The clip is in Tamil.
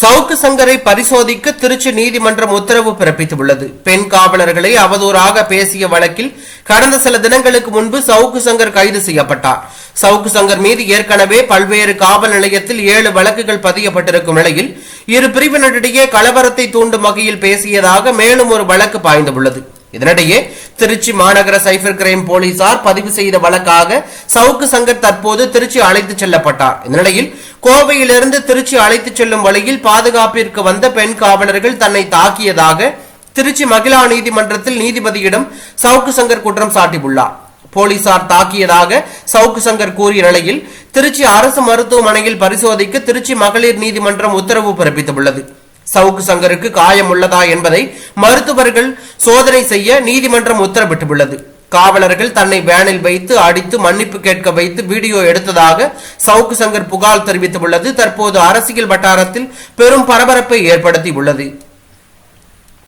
சவுக்கு சங்கரை பரிசோதிக்க திருச்சி நீதிமன்றம் உத்தரவு பிறப்பித்துள்ளது. பெண் காவலர்களை அவதூறாக பேசிய வழக்கில் கடந்த சில தினங்களுக்கு முன்பு சவுக்கு சங்கர் கைது செய்யப்பட்டார். சவுக்கு சங்கர் மீது ஏற்கனவே பல்வேறு காவல் நிலையத்தில் ஏழு வழக்குகள் பதியப்பட்டிருக்கும் நிலையில் இரு பிரிவினரிடையே கலவரத்தை தூண்டும் வகையில் பேசியதாக மேலும் ஒரு வழக்கு பாய்ந்துள்ளது. இதனிடையே திருச்சி மாநகர சைபர் கிரைம் போலீசார் பதிவு செய்த வழக்காக சவுக்கு சங்கர் தற்போது திருச்சி அழைத்து செல்லப்பட்டார். இந்நிலையில் கோவையிலிருந்து திருச்சி அழைத்து செல்லும் வழியில் பாதுகாப்பிற்கு வந்த பெண் காவலர்கள் தன்னை தாக்கியதாக திருச்சி மகிழா நீதிமன்றத்தில் நீதிபதியிடம் சவுக்கு சங்கர் குற்றம் சாட்டியுள்ளார். போலீசார் தாக்கியதாக சவுக்கு சங்கர் கூறிய நிலையில் திருச்சி அரசு மருத்துவமனையில் பரிசோதிக்க திருச்சி மகளிர் நீதிமன்றம் உத்தரவு பிறப்பித்துள்ளது. சவுக்கு சங்கருக்கு காயம் உள்ளதா என்பதை மருத்துவர்கள் சோதனை செய்ய நீதிமன்றம் உத்தரவிட்டுள்ளது. காவலர்கள் தன்னை வேனில் வைத்து அடித்து மன்னிப்பு கேட்க வைத்து வீடியோ எடுத்ததாக சவுக்கு சங்கர் புகார் தெரிவித்துள்ளது. தற்போது அரசியல் வட்டாரத்தில் பெரும் பரபரப்பை ஏற்படுத்தி உள்ளது